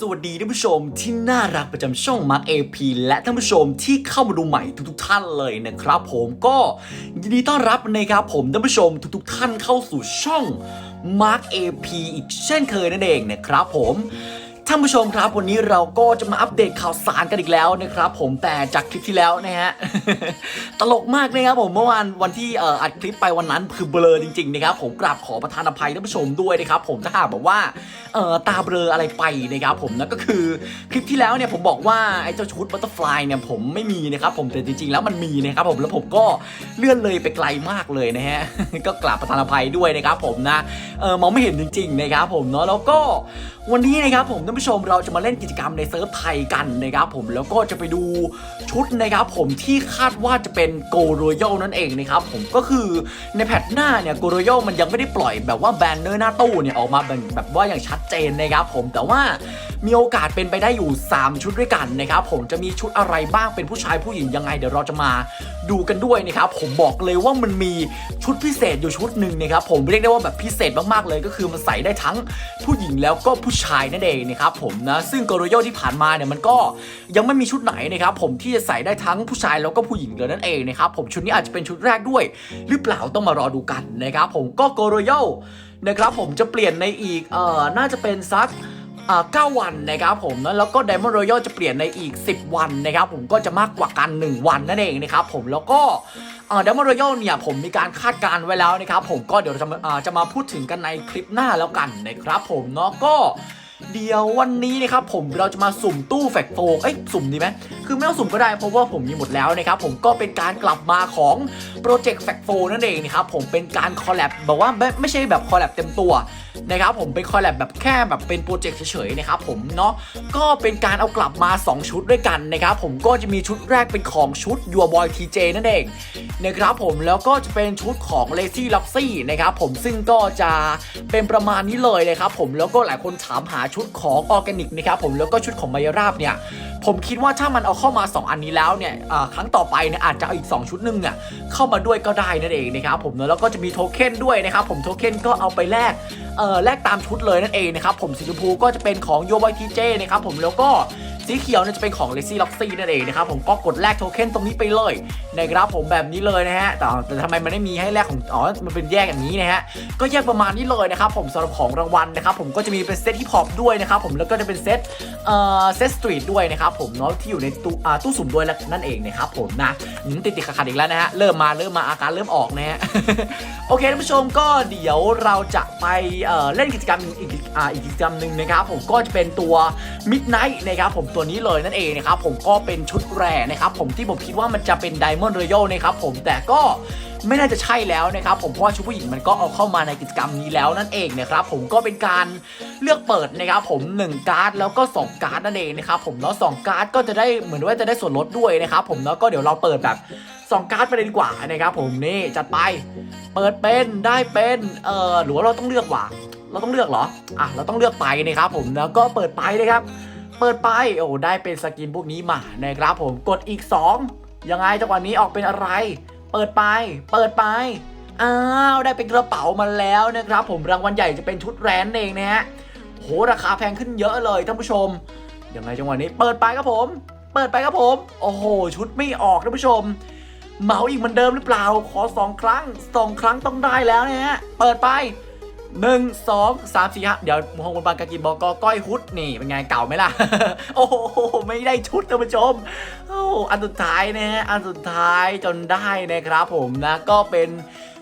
สวัสดีท่านผู้ชมที่น่ารักประจำช่องมาร์คเอพีและท่านผู้ชมที่เข้ามาดูใหม่ทุกๆท่านเลยนะครับ ผมก็ยินดีต้อนรับนะครับผมท่านผู้ชมทุกๆท่านเข้าสู่ช่องมาร์คเอพีอีกเช่นเคยนั่นเองนะครับผม ท่านผู้ชมครับวันนี้เราก็จะมาอัปเดตข่าวสารกันอีกแล้วนะครับผมแต่จากคลิปที่แล้วนะฮะ ตลกมากนะครับผมเมื่อวานวันที่เอ่ออัดคลิปไปวันนั้นคือเบลอจริงๆนะครับผมกราบขอประทานอภัยท่านผู้ชมด้วยนะครับผมถ้าหากแบบว่าเอ่อตาเบลออะไรไปนะครับผมนั่นก็คือคลิปที่แล้วเนี่ยผมบอกว่าไอ้เจ้าชุดบัตเตอร์ฟลายเนี่ยผมไม่มีนะครับผมแต่จริงๆ แล้วมันมีนะครับผมแล้วผมก็เลื่อนเลยไปไกลมากเลยนะฮะก็กราบประทานอภัยด้วยนะครับผมนะเออมองไม่เห็นจริงๆนะครับผมเนาะแล้วก็วันนี้นะครับผมท่านผู้ชมเราจะมาเล่นกิจกรรมในเซิร์ฟไทยกันนะครับผมแล้วก็จะไปดูชุดนะครับผมที่คาดว่าจะเป็นโกโรโยนั่นเองนะครับผมก็คือในแพทหน้าเนี่ยโกโรโยมันยังไม่ได้ปล่อยแบบว่าแบนเนอร์หน้าตู้เนี่ยออกมาแบบแบบว่าอย่างชัดเจนนะครับผมแต่ว่ามีโอกาสเป็นไปได้อยู่ 3 ชุดด้วยกันนะครับผมจะมีชุดอะไรบ้างเป็นผู้ชายผู้หญิงยังไงเดี๋ยวเราจะมาดูกันด้วยนะครับผมบอกเลยว่ามันมีชุดพิเศษอยู่ชุดหนึ่งนะครับผมเรียกได้ว่าแบบพิเศษมากๆเลย ก็คือมันใส่ได้ทั้งผู้หญิงแล้วก็ผู้ชายนั่นเองนะครับผมนะซึ่งโกโรโยที่ผ่านมาเนี่ยมันก็ยังไม่มีชุดไหนนะครับผมที่จะใส่ได้ทั้งผู้ชายแล้วก็ผู้หญิงเลยนั่นเองนะครับผมชุดนี้อาจจะเป็นชุดแรกด้วย หรือเปล่าต้องมารอดูกันนะครับผมก็โกโรโยนะครับผมจะเปลี่ยนในอีกเอ่อน่าจะเป็นซักอ่าวันนะครับผมนะแล้วก็ Diamond Royal จะเปลี่ยนในอีก 10 วันนะครับผมก็จะมากกว่ากัน 1 วันนั่นเองนะครับผมแล้วก็อ่า Diamond Royal เนี่ยผมมีการคาดการณ์ไว้แล้วนะครับผมก็เดี๋ยวจะมาอ่าจะมาพูดถึงกันในคลิปหน้าแล้วกันนะครับผมเนาะก็ เดี๋ยววันนี้นะครับผมเราจะมาสุ่มตู้แฟกโฟเอ้ยสุ่มดีไหมคือไม่ต้องสุ่มก็ได้เพราะว่าผมมีหมดแล้วนะครับผมก็เป็นการกลับมาของโปรเจกต์แฟกโฟนั่นเองนะครับผมเป็นการคอลแลบแบบว่าไม่ไม่ใช่แบบคอลแลบเต็มตัว นะครับผมเป็นคอลแลบแบบแค่แบบเป็นโปรเจกต์เฉยๆนะครับผมเนาะก็เป็นการเอากลับมา 2 ชุดด้วยกันนะครับผมก็จะมีชุดแรกเป็นของชุด Your Boy TJ นั่นเองนะครับผมแล้วก็จะเป็นชุดของ Lazy l o x y นะครับผมซึ่งก็จะเป็นประมาณนี้เลยนะครับผมแล้วก็หลายคนถามหาชุดของออร์แกนิกนะครับผมแล้วก็ชุดของมายราบเนี่ย ผมคิดว่าถ้ามันเอาเข้ามา 2 อันนี้แล้วเนี่ยครั้งต่อไปเนี่ยอาจจะเอาอีก 2 ชุดหนึงเนี่ยเข้ามาด้วยก็ได้นั่นเองนะครับผมเนอะแล้วก็จะมีโทเค็นด้วยนะครับผมโทเค็นก็เอาไปแลกเอ่อแลกตามชุดเลยนั่นเองนะครับผมสีชมพูก็จะเป็นของโยบายทีเจนะครับผมแล้วก็ สีเขียวเนี่ยจะเป็นของ Lazy l o x y นั่นเองนะครับผมก็กดแลกโทเค็นตรงนี้ไปเลยนะครับผมแบบนี้เลยนะฮะแต่แต่ทำไมมันไม่มีให้แลกของอ๋อมันเป็นแยกอย่างนี้นะฮะก็แยกประมาณนี้เลยนะครับผมสำหรับของรางวัลนะครับผมก็จะมีเป็นเซตฮิปฮอปด้วยนะครับผมแล้วก็จะเป็นเซตเอ่อเซตสตรีทด้วยนะครับผมเนาะที่อยู่ในตู้อ่าตู้สุ่มด้วยนั่นเองนะครับผมนะติดติดขัดๆอีกแล้วนะฮะเริ่มมาเริ่มมาอาการเริ่มออกนะฮะโอเคท่านผู้ชมก็เดี๋ยวเราจะไปเอ่อเล่นกิจกรรมอีกอ่าอีกกิจกรรมหนึ่งนะครับผมก็จะเป็นตัว Midnight นะครับผมตัวนี้เลยนั่นเองนะครับผมก็เป็นชุดแรนะครับผมที่ผมคิดว่ามันจะเป็น Diamond Royal นะครับผมแต่ก็ไม่น่าจะใช่แล้วนะครับผมเพราะว่าชุดผู้หญิงมันก็เอาเข้ามาในกิจกรรมนี้แล้วนั่นเองนะครับผมก็เป็นการเลือกเปิดนะครับผม 1 การ์ดแล้วก็ 2 การ์ดนั่นเองนะครับผมแล้วสองการ์ดก็จะได้เหมือนว่าจะได้ส่วนลดด้วยนะครับผมแล้วก็เดี๋ยวเราเปิดแบบ 2 การ์ดไปเลยดีกว่านะครับผมนี่จัดไปเปิดเป็นได้เป็นเอ่อหรือว่าเราต้องเลือกว่ะเราต้องเลือกเหรออะเราต้องเลือกไปนะครับผมแล้วก็เปิดไปนะครับ เปิดไปโอ้ได้เป็นสกินพวกนี้มานะครับผมกดอีก 2 ยังไงจังหวะนี้ออกเป็นอะไร เปิดไป เปิดไปอ้าวได้เป็นกระเป๋ามาแล้วนะครับ ผมรางวัลใหญ่จะเป็นชุดแรนเองนะฮะโหราคาแพงขึ้นเยอะเลยท่านผู้ชมยังไงจังหวะนี้เปิดไปครับผม เปิดไปครับผม โอ้โห ชุดไม่ออกท่านผู้ชมเหมาอีกเหมือนเดิมหรือเปล่า ขอสองครั้งสองครั้งต้องได้แล้วนะฮะเปิดไป หนึ่งสองสามสี่ห้าเดี๋ยวมงคลบางกากิบอกกก้อยฮุดนี่เป็นไงเก่าไหมล่ะ โอ้โหไม่ได้ชุดท่านผู้ชมโอ้อันสุดท้ายนะฮะอันสุดท้ายจนได้นะครับผมนะก็เป็น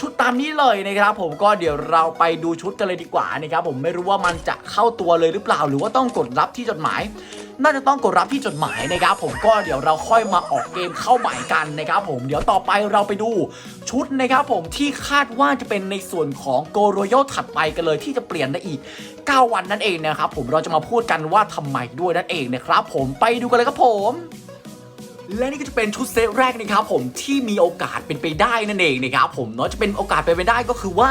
ชุดตามนี้เลยนะครับผมก็เดี๋ยวเราไปดูชุดกันเลยดีกว่านะครับผมไม่รู้ว่ามันจะเข้าตัวเลยหรือเปล่า หรือว่าต้องกดรับที่จดหมาย น่าจะต้องกดรับที่จดหมายนะครับผมก็เดี๋ยวเราค่อยมาออกเกมเข้าใหม่กันนะครับผมเดี๋ยวต่อไปเราไปดูชุดนะครับผมที่คาดว่าจะเป็นในส่วนของโกโรโยถัดไปกันเลยที่จะเปลี่ยนได้อีก 9 วันนั่นเองนะครับผมเราจะมาพูดกันว่าทำไมด้วยนั่นเองนะครับผมไปดูกันเลยครับผม และนี่ก็จะเป็นชุดเซตแรกนะครับผมที่มีโอกาสเป็นไปได้นั่นเองนะครับผมเนาะจะเป็นโอกาสเป็นไปได้ก็คือว่า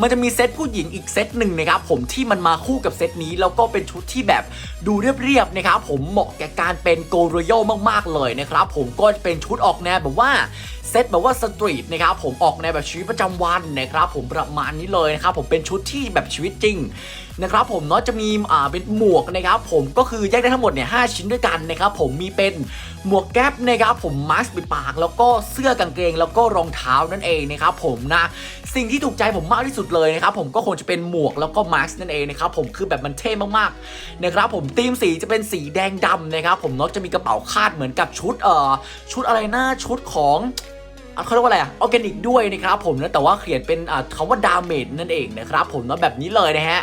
มันจะมีเซตผู้หญิงอีกเซตหนึ่งนะครับผมที่มันมาคู่กับเซตนี้แล้วก็เป็นชุดที่แบบดูเรียบๆนะครับผมเหมาะแก่การเป็นโกโรโยมากๆเลยนะครับผมก็เป็นชุดออกแนวแบบว่า เซตแบบว่าสตรีทนะครับผมออกแนแบบชีวิตประจำวันนะครับผมประมาณนี้เลยนะครับผมเป็นชุดที่แบบชีวิตจริงนะครับผมเนาะจะมีอ่าเป็นหมวกนะครับผมก็คือแยกได้ทั้งหมดเนี่ยหชิ้นด้วยกันนะครับผมมีเป็นหมวกแก๊ปนะครับผมมาสก์ปิดปาก แล้วก็เสื้อกางเกงแล้วก็รองเท้านั่นเองนะครับผมนะสิ่งที่ถูกใจผมมากที่สุดเลยนะครับผมก็คงจะเป็นหมวกแล้วก็มาสก์นั่นเองนะครับผมคือแบบมันเท่มากๆนะครับผมธีมสีจะเป็นสีแดงดำนะครับผมเนาะจะมีกระเป๋าคาดเหมือนกับชุดเอ่อชุดอะไรนะชุดของ เขาเรียกว่าอะไรอะออร์แกนิกด้วยนะครับผมนะแต่ว่าเขียนเป็นคำว่าดาเมจนั่นเองนะครับผมนะแบบนี้เลยนะฮะ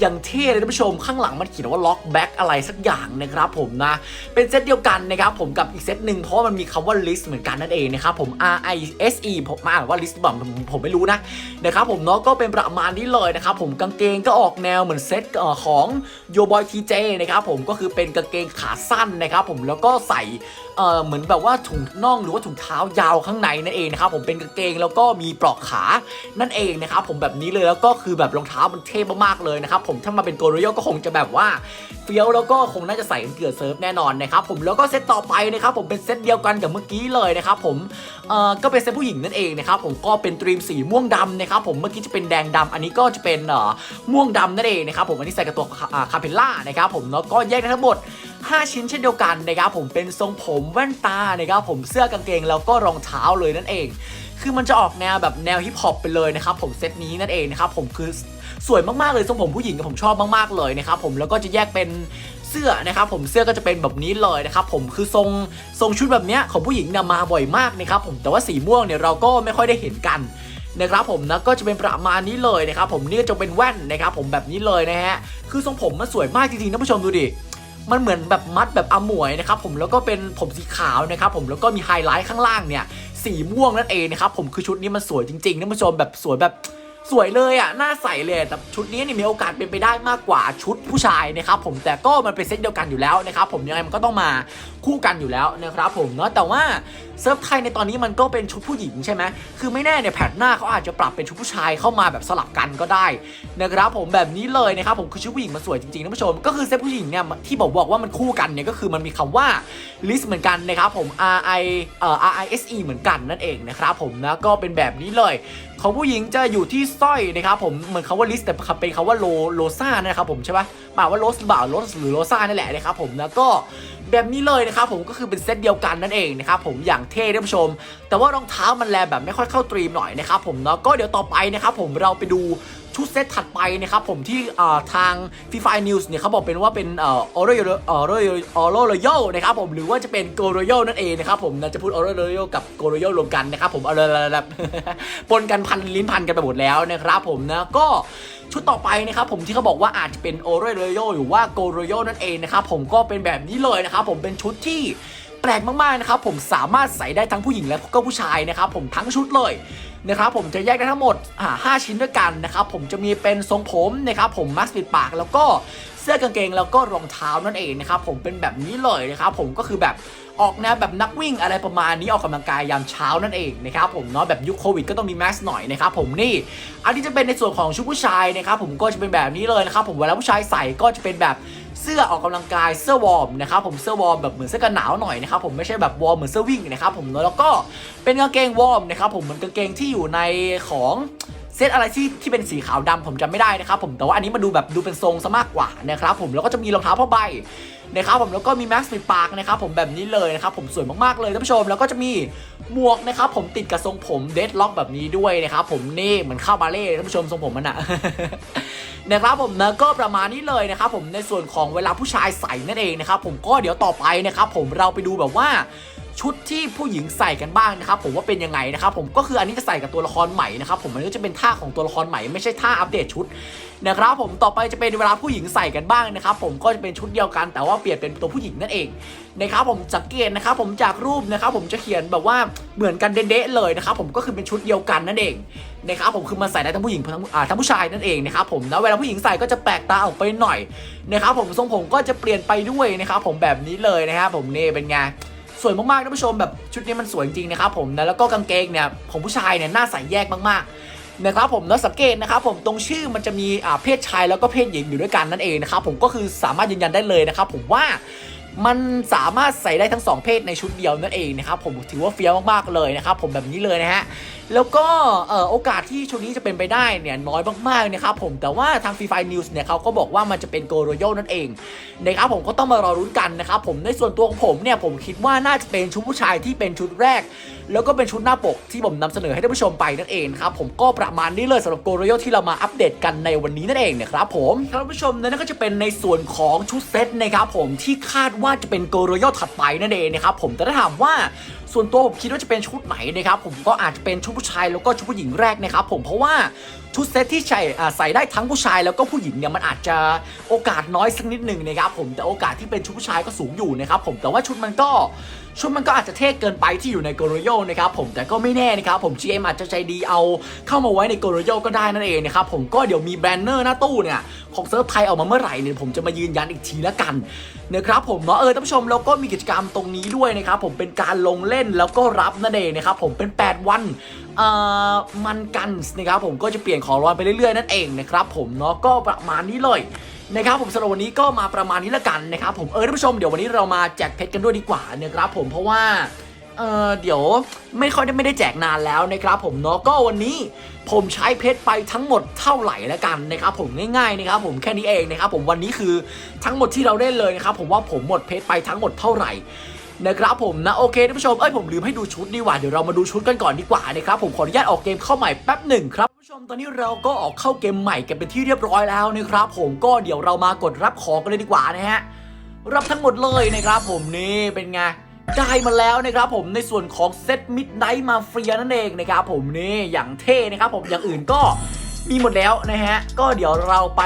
อย่างเท่เลยท่านผู้ชมข้างหลังมันเขียนว่าล็อกแบ็กอะไรสักอย่างนะครับผมนะ เป็นเซตเดียวกันนะครับผมกับอีกเซตหนึ่งเพราะมันมีคำว่า list เหมือนกันนั่นเองนะครับผม R I S E ผมมาอ่านว่า list ผมผมผมไม่รู้นะนะครับผมเนาะก็เป็นประมาณนี้เลยนะครับผมกางเกงก็ออกแนวเหมือนเซตของโยบอยทีเจนะครับผมก็คือเป็นกางเกงขาสั้นนะครับผมแล้วก็ใส่ เอ่อเหมือนแบบว่าถุงน่องหรือว่าถุงเท้ายาวข้างในนั่นเองนะครับผมเป็นกางเกงแล้วก็มีปลอกขานั่นเองนะครับผมแบบนี้เลยแล้วก็คือแบบรองเท้ามันเท่มากๆเลยนะครับผมถ้ามาเป็นโกโรโยก็คงจะแบบว่าเฟี้ยวแล้วก็คงน่าจะใส่เกือเซิร์ฟแน่นอนนะครับผมแล้วก็เซตต่อไปนะครับผมเป็นเซตเดียวกันกับเมื่อกี้เลยนะครับผมเอ่อก็เป็นเซตผู้หญิงนั่นเองนะครับผมก็เป็นตรีมสีม่วงดำนะครับผมเมื่อกี้จะเป็นแดงดำอันนี้ก็จะเป็นเอ่อม่วงดำนั่นเองนะครับผมอันนี้ใส่กับตัวคาเพลล่านะครับผมแล้วก็แยกได้ทั้งหมด 5 ชิ้นเช่นเดียวกันนะครับผมเป็นทรงผมแว่นตานะครับผมเสื้อกางเกงแล้วก็รองเท้าเลยนั่นเอง คือมันจะออกแนวแบบแนวฮิปฮอปไปเลยนะครับผมเซตนี้นั่นเองนะครับผมคือสวยมากๆเลยทรงผมผู้หญิงกับผมชอบมากๆเลยนะครับผมแล้วก็จะแยกเป็นเสื้อนะครับผมเสื้อก็จะเป็นแบบนี้เลยนะครับผมคือทรงทรงชุดแบบเนี้ยของผู้หญิงเนี่ยมาบ่อยมากนะครับผมแต่ว่าสีม่วงเนี่ยเราก็ไม่ค่อยได้เห็นกันนะครับผมนะก็จะเป็นประมาณนี้เลยนะครับผมนี่จะเป็นแว่นนะครับผมแบบนี้เลยนะฮะคือทรงผมมันสวยมากจริงๆท่านผู้ชมดูดิ มันเหมือนแบบมัดแบบอมวยนะครับผมแล้วก็เป็นผมสีขาวนะครับผมแล้วก็มีไฮไลท์ข้างล่างเนี่ยสีม่วงนั่นเองนะครับผมคือชุดนี้มันสวยจริงๆท่านผู้ชมแบบสวยแบบ สวยเลยอะน่าใสเลยแต่ชุดนี้นี่มีโอกาสเป็นไปได้มากกว่าชุดผู้ชายนะครับผมแต่ก็มันเป็นเซตเดียวกันอยู่แล้วนะครับผมยังไงมันก็ต้องมาคู่กันอยู่แล้วนะครับผมเนาะแต่ว่าเซิร์ฟไทยในตอนนี้มันก็เป็นชุดผู้หญิงใช่ไหมคือไม่แน่เนี่ยแพทหน้าเขาอาจจะปรับเป็นชุดผู้ชายเข้ามาแบบสลับกันก็ได้นะครับผมแบบนี้เลยนะครับผมคือชุดผู้หญิงมันสวยจริงๆท่านผู้ชม ก็คือเซตผู้หญิงเนี่ยที่บอกบอกว่ามันคู่กันเนี่ยก็คือมันมีคำว่า list เหมือนกันนะครับผม R I เอ่อ R I S E เหมือนกันนั่นเองนะครับผมนะก็เป็นแบบนี้เลย ของผู้หญิงจะอยู่ที่สร้อยนะครับผมเหมือนคาว่าลิสแต่เป็นคาว่าโลโลซ่านะครับผมใช่ปะหมายว่าโลสหรือเปล่าโลสหรือโลซ่านั่นแหละนะครับผมแล้วก็แบบนี้เลยนะครับผมก็คือเป็นเซตเดียวกันนั่นเองนะครับผมอย่างเท่ท่านผู้ชม แต่ว่ารองเท้ามันแลแบบไม่ค่อยเข้าตรีมหน่อยนะครับผมเนาะก็เดี๋ยวต่อไปนะครับผมเราไปดู ชุดเซตถัดไปนะครับผมที่ทาง FIFA News เนี่ยเขาบอกเป็นว่าเป็นออออโรเอ่อโรออโรโรโยนะครับผมหรือว่าจะเป็นโกรโยนั่นเองนะครับผมจะพูดออโรโรโยกับโกรโยรวมกันนะครับผมเอาเลยปนกันพันลิ้นพันกันไปหมดแล้วนะครับผมนะก็ชุดต่อไปนะครับผมที่เขาบอกว่าอาจจะเป็นโอโรโรโยหรือว่าโกโรโยนั่นเองนะครับผมก็เป็นแบบนี้เลยนะครับผมเป็นชุดที่ ปลกมากๆนะครับผมสามารถใส่ได้ทั้งผู้หญิงและก็ผู้ชายนะครับผมทั้งชุดเลยนะครับผมจะแยกได้ทั้งหมดอ่าห้าชิ้นด้วยกันนะครับผมจะมีเป็นทรงผมนะครับผมมัสปิดปากแล้วก็เสื้อกางเกงแล้วก็รองเท้านั่นเองนะครับผมเป็นแบบนี้เลยนะครับผมก็คือแบบออกแนวแบบนักวิ่งอะไรประมาณนี้ออกกำลังกายยามเช้านั่นเองนะครับผมเนาะแบบยุคโควิดก็ต้องมีแมสหน่อยนะครับผมนี่อันนี้จะเป็นในส่วนของชุดผู้ชายนะครับผมก็จะเป็นแบบนี้เลยนะครับผมเวลาผู้ชายใส่ก็จะเป็นแบบ เสื้อออกกำลังกายเสื้อวอร์มนะครับผมเสื้อวอร์มแบบเหมือนเสื้อกันหนาวหน่อยนะครับผมไม่ใช่แบบวอร์มเหมือนเสื้อวิ่งนะครับผมแล้วก็เป็นกางเกงวอร์มนะครับผมเหมือนกางเกงที่อยู่ในของ เซตอะไรที่ที่เป็นสีขาวดำผมจำไม่ได้นะครับผมแต่ว่าอันนี้มาดูแบบดูเป็นทรงซะมากกว่านะครับผมแล้วก็จะมีรองเท้าผ้าใบนะครับผมแล้วก็มีแม็กซ์ปิดปากนะครับผมแบบนี้เลยนะครับผมสวยมากๆเลยท่านผู้ชมแล้วก็จะมีหมวกนะครับผมติดกับทรงผมเดดล็อกแบบนี้ด้วยนะครับผมนี่เหมือนข้าบาเล่ท่านผู้ชมทรงผมมันอะนะครับผมนะก็ประมาณนี้เลยนะครับผมในส่วนของเวลาผู้ชายใส่นั่นเองนะครับผมก็เดี๋ยวต่อไปนะครับผมเราไปดูแบบว่า ชุดที่ผู้หญิงใส่กันบ้างนะครับผมว่าเป็นยังไงนะครับผมก็คืออันนี้จะใส่กับตัวละครใหม่นะครับผมมันก็จะเป็นท่าของตัวละครใหม่ไม่ใช่ท่าอัปเดตชุดนะครับผมต่อไปจะเป็นเวลาผู้หญิงใส่กันบ้างนะครับผมก็จะเป็นชุดเดียวกันแต่ว่าเปลี่ยนเป็นตัวผู้หญิงนั่นเองนะครับผมสังเกตนะครับผมจากรูปนะครับผมจะเขียนแบบว่าเหมือนกันเด๊ะเลยนะครับผมก็คือเป็นชุดเดียวกันนั่นเองนะครับผมคือมันใส่ได้ทั้งผู้หญิงทั้งอ่าทั้งผู้ชายนั่นเองนะครับผมแล้วเวลาผู้หญิงใส่ก็จะแปลกตาออกไปหน่อยนะครับผมทรงผมก็จะเปลี่ยนไปด้วยนะครับผมแบบนี้เลยนะครับผมนี่เป็นไง สวยมากๆท่านผู้ชมแบบชุดนี้มันสวยจริงนะครับผมนะแล้วก็กางเกงเนี่ยของผู้ชายเนี่ยหน้าใส่แยกมากๆนะครับผมแล้วสังเกตนะครับผมตรงชื่อมันจะมีอ่าเพศชายแล้วก็เพศหญิงอยู่ด้วยกันนั่นเองนะครับผมก็คือสามารถยืนยันได้เลยนะครับผมว่ามันสามารถใส่ได้ทั้งสองเพศในชุดเดียวนั่นเองนะครับผมถือว่าเฟี้ยวมากๆเลยนะครับผมแบบนี้เลยนะฮะแล้วก็โอกาสที่ชุดนี้จะเป็นไปได้เนี่ยน้อยมากๆนะครับผมแต่ว่าทาง Free Fire News เนี่ยเขาก็บอกว่ามันจะเป็นโกโรโยนั่นเองนะครับผมก็ต้องมารอรุ้นกันนะครับผมในส่วนตัวของผมเนี่ยผมคิดว่าน่าจะเป็นชุดผู้ชายที่เป็นชุดแรก แล้วก็เป็นชุดหน้าปกที่ผมนำเสนอให้ท่านผู้ชมไปนั่นเองครับผมก็ประมาณนี้เลยสำหรับโกโรโยที่เรามาอัปเดตกันในวันนี้นั่นเองนะครับผมท่านผู้ชมนั่นก็จะเป็นในส่วนของชุดเซตนะครับผมที่คาดว่าจะเป็นโกโรโยถัดไปนั่นเองนะครับผมแต่ถ้าถามว่าส่วนตัวผมคิดว่าจะเป็นชุดไหนนะครับผมก็อาจจะเป็นชุดผู้ชายแล้วก็ชุดผู้หญิงแรกนะครับผมเพราะว่าชุดเซตที่ใส่ใส่ได้ทั้งผู้ชายแล้วก็ผู้หญิงเนี่ยมันอาจจะโอกาสน้อยสักนิดหนึ่งนะครับผมแต่โอกาสที่เป็นชุดผู้ชายก็สูงอยู่นะครับผมแต่ว่าชุดมันก็ชุดมันก็อาจจะเท่เกินไปที่อยู่ในโกโรโยนะครับผมแต่ก็ไม่แน่นะครับผม GM อาจจะใจดีเอาเข้ามาไว้ในโกโรโยก็ได้นั่นเองนะครับผมก็เดี๋ยวมีแบนเนอร์หน้าตู้เนี่ยของเซิร์ฟไทยออกมาเมื่อไหร่เนี่ยผมจะมายืนยันอีกทีละกันนะครับผมเนาะเออท่านผู้ชมแล้วก็มีกิจกรรมตรงนี้ด้วยนะครับผมเป็นการลงเล่นแล้วก็รับนั่นเองนะครับผมเป็น 8 วัน มันกันนะครับผมก็จะเปลี่ยนของรางวัลไปเรื่อยๆนั่นเองนะครับผมเนาะก็ประมาณนี้เลยนะครับผมสำหรับวันนี้ก็มาประมาณนี้ละกันนะครับผมเออท่านผู้ชมเดี๋ยววันนี้เรามาแจกเพชรกันด้วยดีกว่านะครับผมเพราะว่าเออเดี๋ยวไม่ค่อยได้ไม่ได้แจกนานแล้วนะครับผมเนาะก็วันนี้ผมใช้เพชรไปทั้งหมดเท่าไหร่แล้วกันนะครับผมง่ายๆนะครับผมแค่นี้เองนะครับผมวันนี้คือทั้งหมดที่เราเล่นเลยนะครับผมว่าผมหมดเพชรไปทั้งหมดเท่าไหร่ นะครับผมนะโอเคท่านผู้ชมเอ้ยผมลืมให้ดูชุดดีกว่าเดี๋ยวเรามาดูชุดกันก่อนดีกว่านะครับผมขออนุญาตออกเกมเข้าใหม่แป๊บหนึ่งครับท่านผู้ชมตอนนี้เราก็ออกเข้าเกมใหม่กันเป็นที่เรียบร้อยแล้วนะครับผมก็เดี๋ยวเรามากดรับของกันเลยดีกว่านะฮะรับทั้งหมดเลยนะครับผมนี่เป็นไงได้มาแล้วนะครับผมในส่วนของเซตมิดไนท์มาเฟียนั่นเองนะครับผมนี่อย่างเท่นะครับผมอย่างอื่นก็มีหมดแล้วนะฮะก็เดี๋ยวเราไป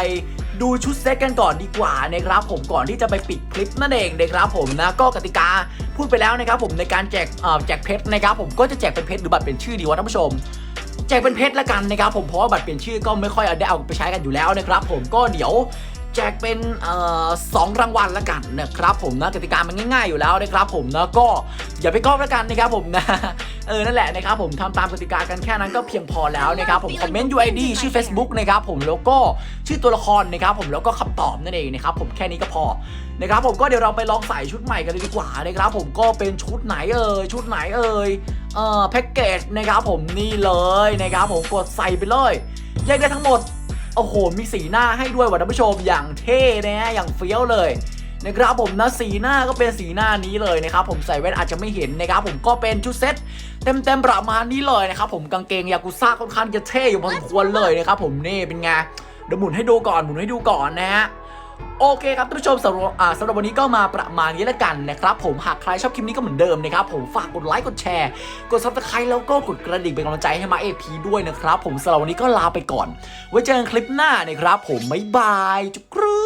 ดูชุดเซตกันก่อนดีกว่านะครับผมก่อนที่จะไปปิดคลิปนั่นเองนะครับผมนะก็กติกาพูดไปแล้วนะครับผมในการแจกแจกเพชรนะครับผมก็จะแจกเป็นเพชรหรือบัตรเป็นชื่อดีวะท่านผู้ชมแจกเป็นเพชรละกันนะครับผมเพราะว่าบัตรเปลี่ยนชื่อก็ไม่ค่อยได้เอาไปใช้กันอยู่แล้วนะครับผมก็เดี๋ยวแจกเป็นสองรางวัลละกันนะครับผมนะกติกามันง่ายๆอยู่แล้วนะครับผมนะก็ อย่าไปก้อละกันนะครับผมนะเออนั่นแหละนะครับผมทำตามกติกากันแค่นั้นก็เพียงพอแล้วนะครับผมคอมเมนต์ UID ชื่อ Facebook นะครับผมแล้วก็ชื่อตัวละครนะครับผมแล้วก็คำตอบนั่นเองนะครับผมแค่นี้ก็พอนะครับผมก็เดี๋ยวเราไปลองใส่ชุดใหม่กันเลยดีกว่านะครับผมก็เป็นชุดไหนเอ่ยชุดไหนเอ่ยเอ่อแพ็กเกจนะครับผมนี่เลยนะครับผมกดใส่ไปเลยแยกได้ทั้งหมดโอ้โหมีสีหน้าให้ด้วยว่ะท่านผู้ชมอย่างเท่นะฮะอย่างเฟี้ยวเลย นะครับผมนะสีหน้าก็เป็นสีหน้านี้เลยนะครับผมใส่แว่นอาจจะไม่เห็นนะครับผมก็เป็นชุดเซ็ตเต็มๆประมาณนี้เลยนะครับผมกางเกงยากุซ่าค่อนข้างจะเท่อยู่พอสมควรเลยนะครับผมนี่เป็นไงเดี๋ยวหมุนให้ดูก่อนหมุนให้ดูก่อนนะฮะโอเคครับท่านผู้ชมสำหรับสำหรับวันนี้ก็มาประมาณนี้แล้วกันนะครับผมหากใครชอบคลิปนี้ก็เหมือนเดิมนะครับผมฝากกดไลค์กดแชร์ กดซับสไครต์แล้วก็กดกระดิ่งเป็นกำลังใจให้มาเอพีด้วยนะครับผมสำหรับวันนี้ก็ลาไปก่อน ไว้เจอกันคลิปหน้านะครับผมบ๊ายบายจุกรู